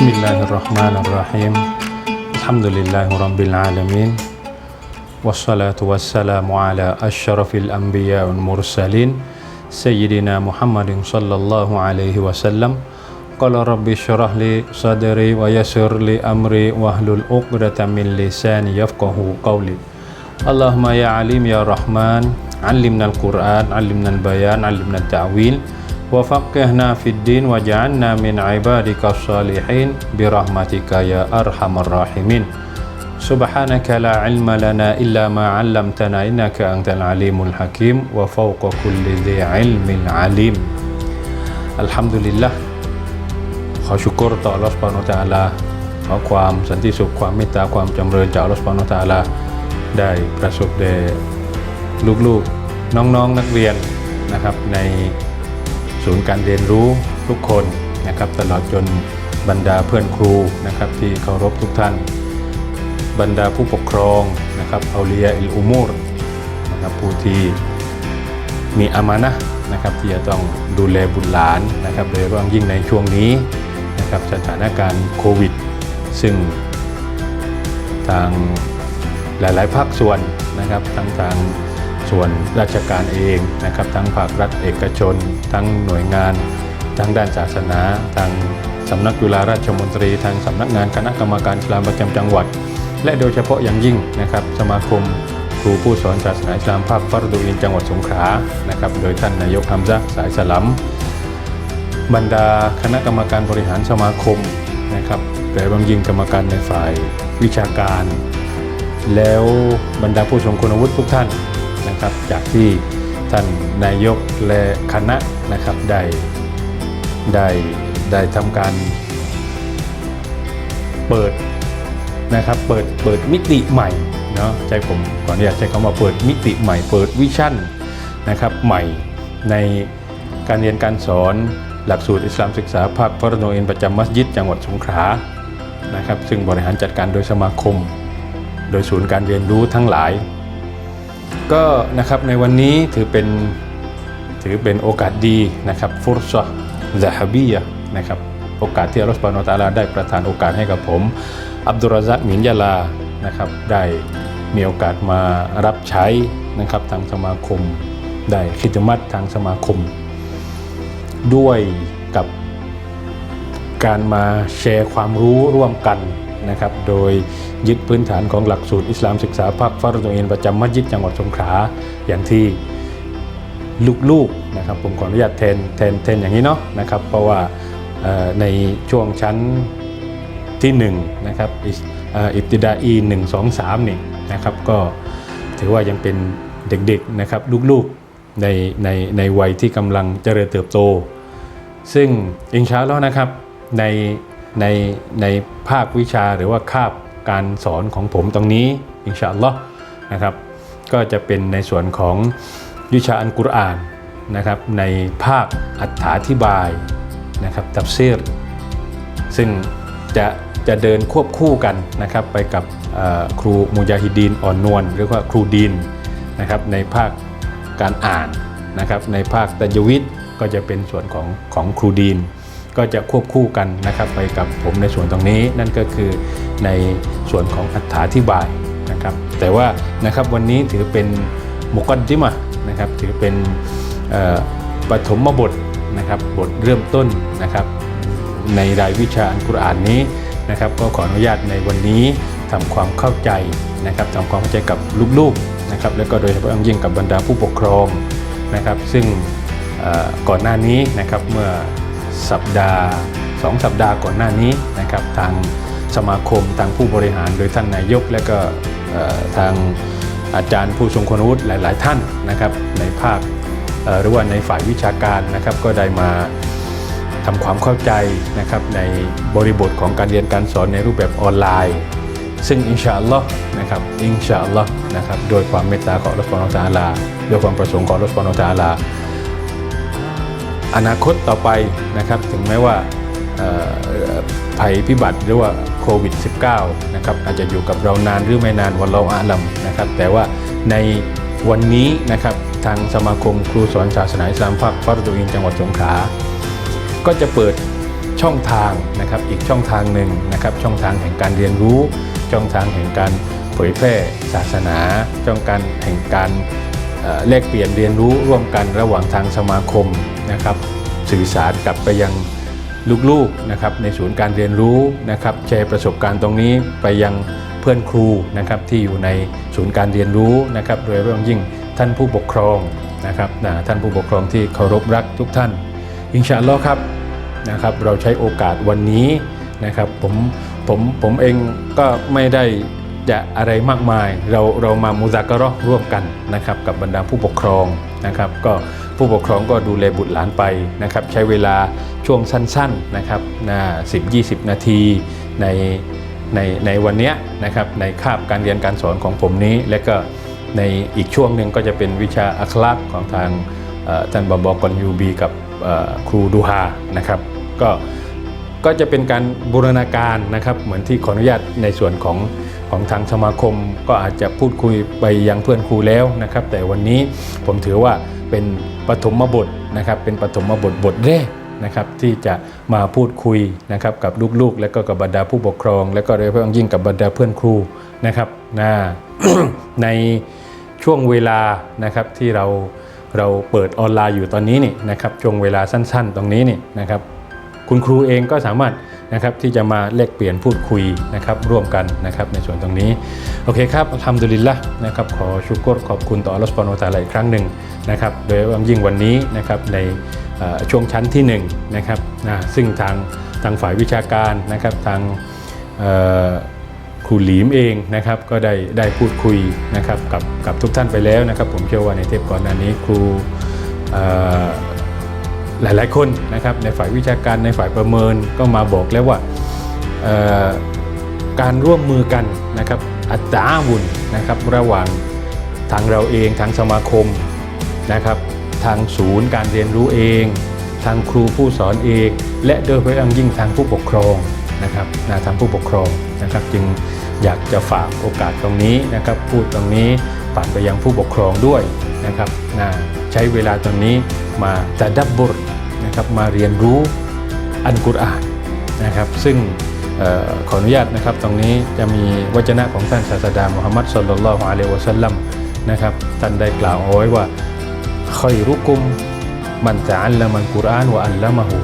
بسم الله الرحمن الرحيم. الحمد لله رب العالمين. والصلاة والسلام على أشرف الأنبياء والمرسلين سيدنا محمد صلى الله عليه وسلم. قال رب اشرح لي صدري ويسر لي أمري واحلل عقدة من لساني يفقه قولي. اللهم يا عليم يا رحمن علمنا القرآن علمنا البيان علمنا التأويل. وفقهنا في الدين وجعلنا من عبادك الصالحين برحمتك يا أرحم الراحمين سبحانك لا علم لنا إلا ما علمتنا إنك أنت العليم الحكيم وفوق كل ذي علم عليم الحمد لله ขอชุกรต่ออัลลอฮฺสุบฮานะฮูวะตะอาลาขอความสันติสุขความเมตตาความจำเริญจากอัลลอฮฺสุบฮานะฮูวะตะอาลาได้ประสบแด่ลูกๆ น้องๆนักเรียนนะครับใน ศูนย์การเรียนรู้ทุกคนนะครับ ตลอดจนบรรดาเพื่อนครูนะครับ ที่เคารพทุกท่าน บรรดาผู้ปกครองนะครับเอาเลียอิลอุมูรนะครับผู้ที่มีอามานะนะครับที่จะต้องดูแลบุตรหลานนะครับโดยเฉพาะยิ่งในช่วงนี้นะครับสถานการณ์โควิด ซึ่งทางหลาย ๆ ภาคส่วนนะครับทั้งทาง ส่วนราชการเองนะครับ ทั้งภาครัฐเอกชน ทั้งหน่วยงาน ทั้งด้านศาสนา ทางสำนักจุฬาราชมนตรี ทางสำนักงานคณะกรรมการอิสลามประจำจังหวัด และโดยเฉพาะอย่างยิ่งนะครับ สมาคมครูผู้สอนศาสนาอิสลามภาคฟารดูอินจังหวัดสงขลานะครับ โดยท่านนายกฮัมซะสายสลัมบรรดาคณะกรรมการบริหารสมาคมนะครับแต่บางยิ่งกรรมการในฝ่ายวิชาการ แล้วบรรดาผู้ทรงคุณวุฒิทุกท่าน นะครับจากที่ท่านนายกและคณะนะครับได้ได้ได้ทำการเปิดนะครับเปิดเปิดมิติใหม่เนาะใจผมขออนุญาตใช้คำว่าเปิดมิติใหม่ เปิดวิชั่นนะครับใหม่ในการเรียนการสอนหลักสูตรอิสลามศึกษาภาคฟรโนเอนประจำมัสยิดจังหวัดสงขลานะครับซึ่งบริหารจัดการโดยสมาคม โดยศูนย์การเรียนรู้ทั้งหลาย ก็นะครับในวันนี้ถือเป็นถือเป็นโอกาสดีนะครับฟุรซะซะฮบียะนะครับโอกาสที่อัลลอฮฺสุบานะฮูวะตะอาลาได้ประทานโอกาสให้กับผม อับดุลราซักมินยาลานะครับได้มีโอกาสมารับใช้นะครับทางสมาคม ได้คิดมัตทางสมาคม ด้วยกับการมาแชร์ความรู้ร่วมกัน นะครับ โดยยึดพื้นฐานของหลักสูตรอิสลามศึกษาภาคฟารโดเอนประจำมัสยิดจังหวัดสงขลาอย่างที่ลูกๆนะครับผมขออนุญาตแทนแทนแทนอย่างนี้เนาะนะครับ เพราะว่าในช่วงชั้นที่1นะครับอิสเอ่ออิบติดาอี1 2 3นี่นะครับก็ถือว่ายังเป็นเด็กๆนะครับลูกๆในในในวัยที่กำลังเจริญเติบโต ซึ่งอินชาอัลลอฮ์นะครับใน ในในภาควิชาหรือว่าคาบการสอนของผมตรงนี้อินชาอัลลอฮ์นะครับ ก็จะเป็นในส่วนของวิชาอันกุรอานนะครับ ในภาคอัฏฐาธิบายนะครับตับเซีรซึ่งจะจะเดินควบคู่กันนะครับไปกับครูมุจาฮิดีนอ่อนนวลหรือว่าครูดีนนะครับในภาคการอ่านนะครับในภาคตัจวิทย์ก็จะเป็นส่วนของของครูดีน ก็จะควบคู่กันนะครับไปกับผมในส่วนตรงนี้นั่นก็คือในส่วนของอัถาธิบายนะครับแต่ว่านะครับวันนี้ถือเป็นมุกัดจิมะนะครับถือเป็นปฐมบทนะครับบทเริ่มต้นนะครับในรายวิชาอันกุรอานนี้นะครับก็ขออนุญาตในวันนี้ทำความเข้าใจนะครับทำความเข้าใจกับลูกๆนะครับแล้วก็โดยเฉพาะอย่างยิ่งกับบรรดาผู้ปกครองนะครับซึ่งก่อนหน้านี้นะครับเมื่อ สัปดาห์สองสัปดาห์ก่อนหน้านี้นะครับทางสมาคมทางผู้บริหารโดยท่านนายก และก็ทางอาจารย์ผู้ทรงคุณวุฒิหลาย ๆ ท่านนะครับในภาคหรือว่าในฝ่ายวิชาการนะครับก็ได้มาทำความเข้าใจนะครับในบริบทของการเรียนการสอนในรูปแบบออนไลน์ ซึ่งอินชาอัลลอฮ์นะครับอินชาอัลลอฮ์นะครับโดยความเมตตาของอัลลอนะฮูวะตะอาลาด้วยความประสงค์ของอัลลอนะฮูวะตาลา อนาคตต่อไปนะครับ ถึงแม้ว่าภัยพิบัติหรือว่าโควิด -19 นะครับอาจจะอยู่กับเรานานหรือไม่นานวันเราอาลัมนะครับ แต่ว่าในวันนี้นะครับทางสมาคมครูสอนศาสนาอิสลามภาคฟารดูอินจังหวัดสงขลาก็จะเปิดช่องทางนะครับอีกช่องทางหนึ่งนะครับ ช่องทางแห่งการเรียนรู้ ช่องทางแห่งการเผยแพร่ศาสนาช่องการแห่งการ แลกเปลี่ยนเรียนรู้ร่วมกันระหว่างทางสมาคมนะครับ สื่อสารกลับไปยังลูกๆนะครับในศูนย์การเรียนรู้นะครับแชร์ประสบการณ์ตรงนี้ไปยังเพื่อนครูนะครับที่อยู่ในศูนย์การเรียนรู้นะครับโดยเฉพาะยิ่งท่านผู้ปกครองนะครับนะท่านผู้ปกครองที่เคารพรักทุกท่าน อินชาอัลลอฮ์ครับนะครับ เราใช้โอกาสวันนี้นะครับผมผมผมเองก็ไม่ได้ จะอะไรมากมายเราเรามามุซากะราะห์ร่วมกันนะครับกับบรรดาผู้ปกครองนะครับก็ผู้ปกครองก็ดูแลบุตรหลานไปนะครับใช้เวลาช่วงสั้นๆนะครับนา10-20นาทีในในในวันเนี้ยนะครับในคาบการเรียนการสอนของผมนี้ และก็ในอีกช่วงหนึ่งก็จะเป็นวิชาอัคลักของทางอ่อท่านบอบอกอนยูบีกับครูดูฮานะครับก็ก็จะเป็นการบูรณาการนะครับเหมือนที่ขออนุญาตในส่วนของ ของทางสมาคมก็อาจจะพูดคุยไปยังเพื่อนครูแล้วนะครับ แต่วันนี้ผมถือว่าเป็นปฐมบทนะครับ เป็นปฐมบทบทแรกนะครับที่จะมาพูดคุยนะครับกับลูกๆ และก็กับบรรดาผู้ปกครอง และก็โดยเฉพาะยิ่งกับบรรดาเพื่อนครูนะครับนะในช่วงเวลานะครับที่เราเราเปิดออนไลน์อยู่ตอนนี้นี่นะครับช่วงเวลาสั้น ๆ ตรงนี้นี่นะครับ คุณครูเองก็สามารถ นะครับที่จะมาแลกเปลี่ยนพูดคุยนะครับร่วมกันนะครับในส่วนตรงนี้ โอเคครับทำดุลิลละนะครับขอชุกรขอบคุณต่ออัลลอฮฺสุบานะฮูวะตาลอีกครั้งหนึ่งนะครับโดยเฉพาะยิ่งวันนี้นะครับในช่วงชั้นที่1นงนะครับนะซึ่งทางทางฝ่ายวิชาการนะครับทางครูหลีมเองนะครับก็ได้ได้พูดคุยนะครับกับกับทุกท่านไปแล้วนะครับ ผมเชื่อว่าในเทปก่อนหน้านี้ครู หลาย ๆ คนนะครับในฝ่ายวิชาการในฝ่ายประเมินก็มาบอกแล้วว่าการร่วมมือกันนะครับอัตตาวุนนะครับระหว่างทางเราเองทางสมาคมนะครับทางศูนย์การเรียนรู้เอง ทางครูผู้สอนเอง และโดยเฉพาะอย่างยิ่งทางผู้ปกครองนะครับนะทางผู้ปกครองนะครับจึงอยากจะฝากโอกาสตรงนี้นะครับพูดตรงนี้ผ่านไปยังผู้ปกครองด้วยนะครับนะใช้เวลาตรงนี้มาจะดับบุร นะครับมาเรียนรู้อันกุรอานนะครับ ซึ่งออขออนุญาตนะครับ ตรงนี้จะมีวจนะของท่านศาสดามุฮัมมัดสุลลัลลอฮุอะลัยวะสัลลัมนะครับท่านได้กล่าวเอาไว้ว่าขอยรุกุมมันจะอัลละมันกุรอานวะอัลละมะฮู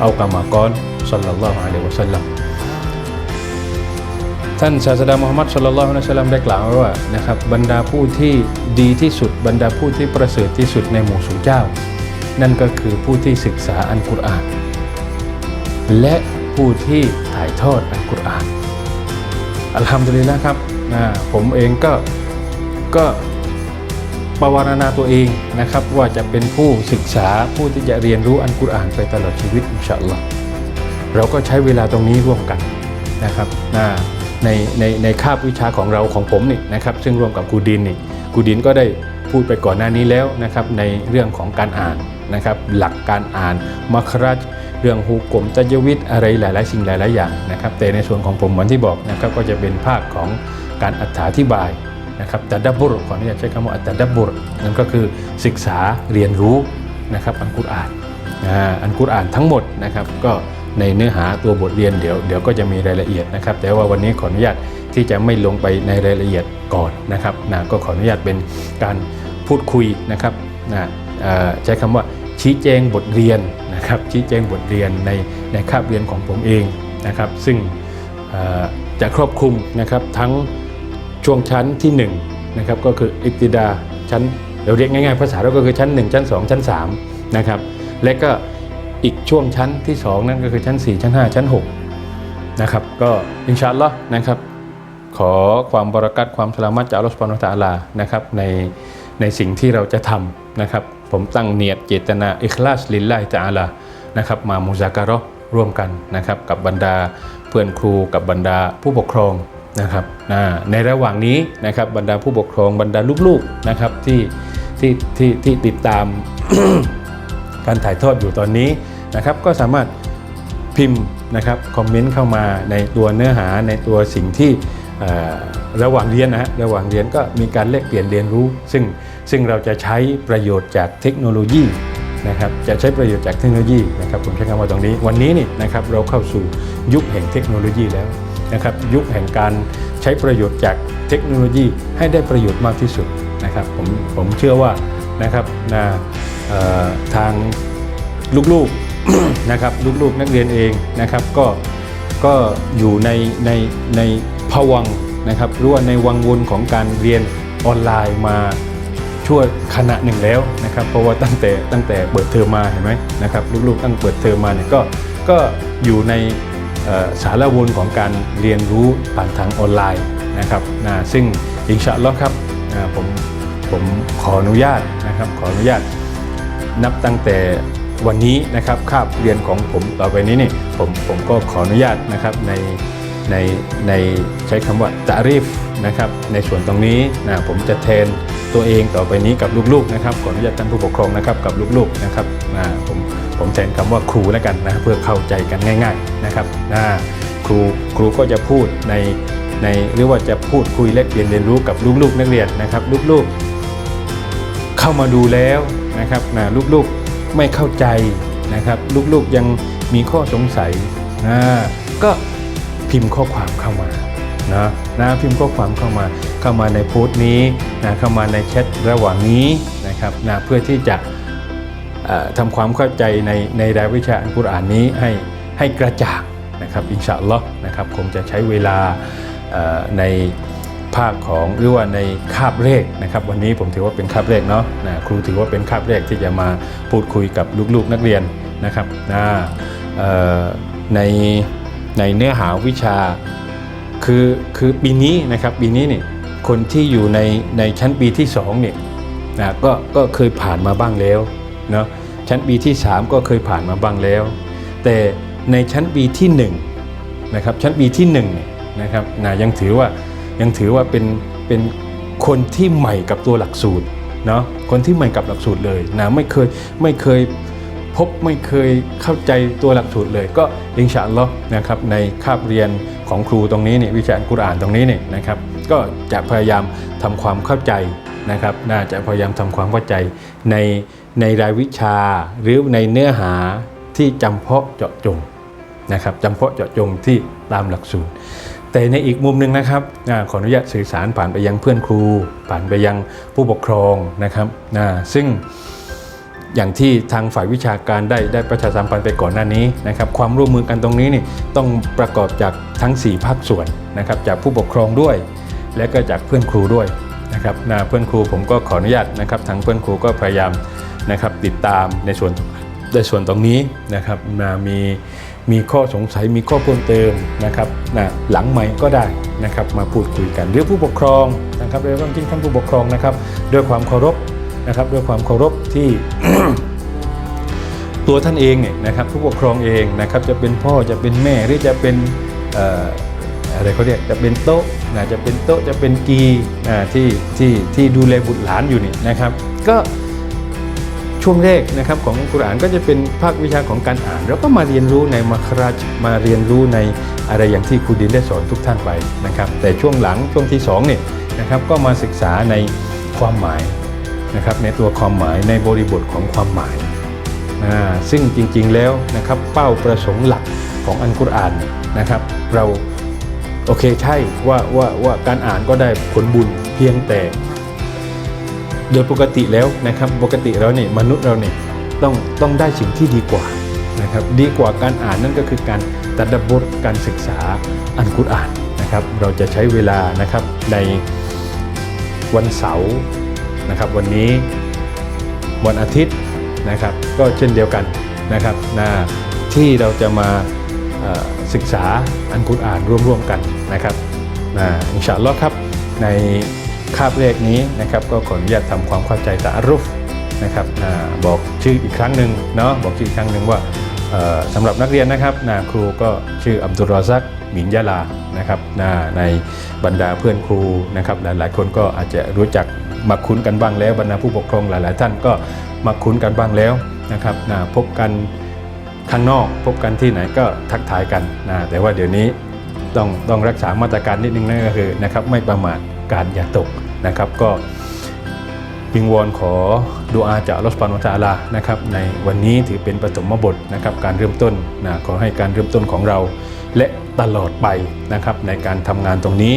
เอากามากอนสัลลัลลอฮุอะลัยวะสัลลัมท่านศาสดามุฮัมมัดสัลลัลลอฮุอะลัยวะสัลลัมได้กล่าวไว้ว่านะครับบรรดาผู้ที่ดีที่สุดบรรดาผู้ที่ประเสริฐที่สุดในหมู่สู่เจ้า นั่นก็คือผู้ที่ศึกษาอันกุรอาน และผู้ที่ถ่ายทอดอันกุรอานอัลฮัมดุลิลละครับผมเองก็ก็ปวารณาตัวเองนะครับ ว่าจะเป็นผู้ศึกษาผู้ที่จะเรียนรู้อันกุรอานไปตลอดชีวิตอินชาอัลลอฮ์เราก็ใช้เวลาตรงนี้ร่วมกันนะครับในในในคาบวิชาของเราของผมนี่นะครับ ซึ่งร่วมกับครูดินนี่ครูดินก็ได้พูดไปก่อนหน้านี้แล้วนะครับในเรื่องของการอ่าน นะครับหลักการอ่านมัคราจเรื่องฮูกลมตัยวิทย์อะไรหลาย ๆ สิ่งหลาย ๆ อย่างนะครับแต่ในส่วนของผมเหมือนที่บอกนะครับก็จะเป็นภาคของการอธิบายนะครับต่ดับบุรขออนุญาตใช้คำว่าอัตตดับบุรนั่นก็คือศึกษาเรียนรู้นะครับอันกุรอานอันกุรอานทั้งหมดนะครับก็ในเนื้อหาตัวบทเรียนเดี๋ยวเดี๋ยวก็จะมีรายละเอียดนะครับแต่ว่าวันนี้ขออนุญาตที่จะไม่ลงไปในรายละเอียดก่อนนะครับนะก็ขออนุญาตเป็นการพูดคุยนะครับนะ ใช้คำว่าชี้แจงบทเรียนนะครับชี้แจงบทเรียนในในคาบเรียนของผมเองนะครับ ซึ่งจะครอบคลุมนะครับทั้งช่วงชั้นที่1นะครับก็คืออิติดาชั้นเราเรียกง่ายๆภาษาเราก็คือชั้น 1 ชั้น 2 ชั้น3นะครับและก็อีกช่วงชั้นที่ 2 นั่นก็คือชั้น 4 ชั้น 5 ชั้น6นะครับก็อินชาอัลลอฮ์นะครับขอความบรารักัตความสลามัตจากอัลลอฮ์สุบฮานะฮูวะตะอาลานะครับในในสิ่งที่เราจะทำนะครับ ผมตั้งเนียดเจตนาอิคลาสลิลลาฮิตะอาลานะครับมามุซากะเระห์ร่วมกันนะครับกับบรรดาเพื่อนครูกับบรรดาผู้ปกครองนะครับในระหว่างนี้นะครับบรรดาผู้ปกครองบรรดาลูกๆนะครับที่ที่ที่ที่ติดตามการถ่ายทอดอยู่ตอนนี้นะครับก็สามารถพิมพ์นะครับคอมเมนต์เข้ามาในตัวเนื้อหาในตัวสิ่งที่ระหว่างเรียนนะฮะระหว่างเรียนก็มีการแลกเปลี่ยนเรียนรู้ ซึ่ง ซึ่งเราจะใช้ประโยชน์จากเทคโนโลยีนะครับจะใช้ประโยชน์จากเทคโนโลยีนะครับผมใช้คำว่าตรงนี้ วันนี้นี่นะครับเราเข้าสู่ยุคแห่งเทคโนโลยีแล้วนะครับยุคแห่งการใช้ประโยชน์จากเทคโนโลยีให้ได้ประโยชน์มากที่สุดนะครับผมผมเชื่อว่านะครับนะทางลูกๆนะครับลูกๆนักเรียนเองนะครับก็ก็อยู่ในในในภวังนะครับหรือว่าในวังวนของการเรียนออนไลน์มา ชั่วขณะหนึ่งแล้วนะครับเพราะว่าตั้งแต่ตั้งแต่เปิดเทอมมาเห็นไหมนะครับลูกๆตั้งเปิดเทอมมาเนี่ยก็ก็อยู่ในสารวนของการเรียนรู้ผ่านทางออนไลน์นะครับนะซึ่งอินชาอัลลอฮ์ครับนะผมผมขออนุญาตนะครับขออนุญาตนับตั้งแต่วันนี้นะครับคาบเรียนของผมต่อไปนี้นี่ผมผมก็ขออนุญาตนะครับในในในใช้คำว่าจารีฟ นะครับ ในส่วนตรงนี้นะผมจะแทนตัวเองต่อไปนี้กับลูกๆนะครับขออนุญาตท่านผู้ปกครองนะครับกับลูกๆนะครับนะผมผมแทนคำว่าครูแล้วกันนะเพื่อเข้าใจกันง่าย ๆนะครับนะครูครูก็จะพูดในในหรือว่าจะพูดคุยแลกเปลี่ยนเรียนรู้กับลูกๆ นักเรียนนะครับ ลูกๆเข้ามาดูแล้วนะครับนะลูกๆไม่เข้าใจนะครับ ลูกๆยังมีข้อสงสัยนะก็พิมพ์ข้อความเข้ามา นะนะพิมพ์ข้อความเข้ามาเข้ามาในโพสต์นี้นะเข้ามาในแชทระหว่างนี้นะครับนะเพื่อที่จะเอ่อทำความเข้าใจในในรายวิชาอัลกุรอานนี้ให้ให้กระจ่างนะครับอินชาอัลลอฮ์นะครับคงจะใช้เวลาในภาคของหรือว่าในคาบเลขนะครับ วันนี้ผมถือว่าเป็นคาบเลขเนาะนะครูถือว่าเป็นคาบเลขที่จะมาพูดคุยกับลูกๆนักเรียนนะครับนะในในเนื้อหาวิชา คือคือปีนี้นะครับปีนี้เนี่ยคนที่อยู่ในในชั้นปีที่2เนี่ยนะก็ก็เคยผ่านมาบ้างแล้วเนาะชั้นปีที่ 3 ก็เคยผ่านมาบ้างแล้ว แต่ในชั้นปีที่1นะครับชั้นปีที่1เนี่ยนะครับนะยังถือว่ายังถือว่าเป็นเป็นคนที่ใหม่กับตัวหลักสูตรเนาะคนที่ใหม่กับหลักสูตรเลยนะไม่เคยไม่เคยพบไม่เคยเข้าใจตัวหลักสูตรเลย ก็อินชาอัลลอฮ์นะครับในคาบเรียน ของครูตรงนี้เนี่ยวิชาอัลกุรอานตรงนี้เนี่ยนะครับก็จะพยายามทำความเข้าใจนะครับน่าจะพยายามทำความเข้าใจในในรายวิชาหรือในเนื้อหาที่จำเพาะเจาะจงนะครับจำเพาะเจาะจงที่ตามหลักสูตร แต่ในอีกมุมหนึ่งนะครับอาขออนุญาตสื่อสารผ่านไปยังเพื่อนครู ผ่านไปยังผู้ปกครองนะครับนะซึ่ง อย่างที่ทางฝ่ายวิชาการได้ได้ประชาสัมพันธ์ไปก่อนหน้านี้นะครับความร่วมมือกันตรงนี้นี่ต้องประกอบจากทั้ง 4 ภาคส่วนนะครับจากผู้ปกครองด้วย และก็จากเพื่อนครูด้วยนะครับนะเพื่อนครูผมก็ขออนุญาตนะครับทางเพื่อนครูก็พยายามนะครับติดตามในส่วนในส่วนตรงนี้นะครับนะมีมีข้อสงสัยมีข้อเพิ่มเติมนะครับนะหลังใหม่ก็ได้นะครับมาพูดคุยกันหรือผู้ปกครองนะครับโดยเฉพาะยิ่งท่านผู้ปกครองนะครับด้วยความเคารพ นะครับด้วยความเคารพที่ตัวท่านเองเนี่ยนะครับผู้ปกครองเองนะครับจะเป็นพ่อจะเป็นแม่หรือจะเป็นอะไรเขาเรียกจะเป็นโต๊ะนะจะเป็นโต๊ะจะเป็นกีที่ที่ที่ดูแลบุตรหลานอยู่นี่นะครับ ก็ช่วงแรกนะครับของกุรอานก็จะเป็นภาควิชาของการอ่าน แล้วก็มาเรียนรู้ในมัคราจมาเรียนรู้ในอะไรอย่างที่ครูดินได้สอนทุกท่านไปนะครับ แต่ช่วงหลังช่วงที่สองเนี่ยนะครับก็มาศึกษาในความหมาย นะครับในตัวความหมายในบริบทของความหมายซึ่งจริงๆแล้วนะครับเป้าประสงค์หลักของอันกุรอานนะครับ เราโอเคใช่ว่าว่าว่าการอ่านก็ได้ผลบุญเพียงแต่ โดยปกติแล้วนะครับปกติแล้วเนี่ยมนุษย์เราเนี่ยต้องต้องได้สิ่งที่ดีกว่านะครับดีกว่าการอ่านนั่นก็คือการตัดดบบทการศึกษาอันกุรอานนะครับ เราจะใช้เวลานะครับในวันเสาร์ นะครับ วันนี้วันอาทิตย์นะครับ ก็เช่นเดียวกันนะครับนะที่เราจะมาศึกษาอันกุรอานร่วมๆกันนะครับนะอินชาอัลลอฮ์ครับในคาบแรกนี้นะครับ ก็ขออนุญาตทำความเข้าใจตะอารุฟนะครับนะบอกชื่ออีกครั้งหนึ่งเนาะบอกชื่ออีกครั้งหนึ่งว่า สำหรับนักเรียนนะครับนะครูก็ชื่ออับดุลรอซักหมินยะลานะครับนะในบรรดาเพื่อนครูนะครับหลายๆ คนก็อาจจะรู้จักมาคุ้นกันบ้างแล้วบรรดาผู้ปกครองหลาย ๆ ท่านก็มาคุ้นกันบ้างแล้วนะครับนะพบกันข้างนอกพบกันที่ไหนก็ทักทายกันนะแต่ว่าเดี๋ยวนี้ต้องต้องรักษามาตรการนิดนึงนั่นก็คือนะครับไม่ประมาทการอย่าตกนะครับก็ วิงวอนขอดูอาจากอัลอสุบฮานะฮูวะตะอาลานะครับในวันนี้ถือเป็นปฐมบทนะครับการเริ่มต้นนะขอให้การเริ่มต้นของเรา และตลอดไปนะครับในการทำงานตรงนี้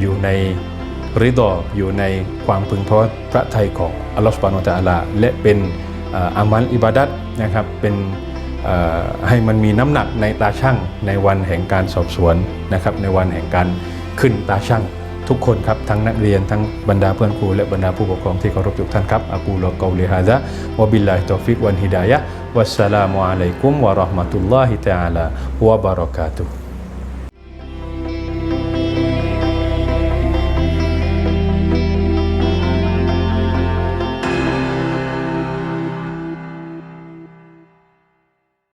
อยู่ในริดออยู่ในความพึงพอพระทัยของอัลลอฮฺสุบานะฮูวะตะอาลาและเป็นอามัลอิบาดัตนะครับเป็นให้มันมีน้ำหนักในตาช่างในวันแห่งการสอบสวนนะครับในวันแห่งการขึ้นตาช่าง ทุกคนครับทั้งนักเรียนทั้งบรรดาเพื่อนครูและบรรดาผู้ปกครองที่เคารพทุกท่านครับอากูลกอลิฮะซะวะบิลลาฮิตอฟิกวันฮิดายะวัสสลามุอะลัยกุมวะเราะห์มะตุลลอฮิตะอาลาวะบะเราะกาตุฮ์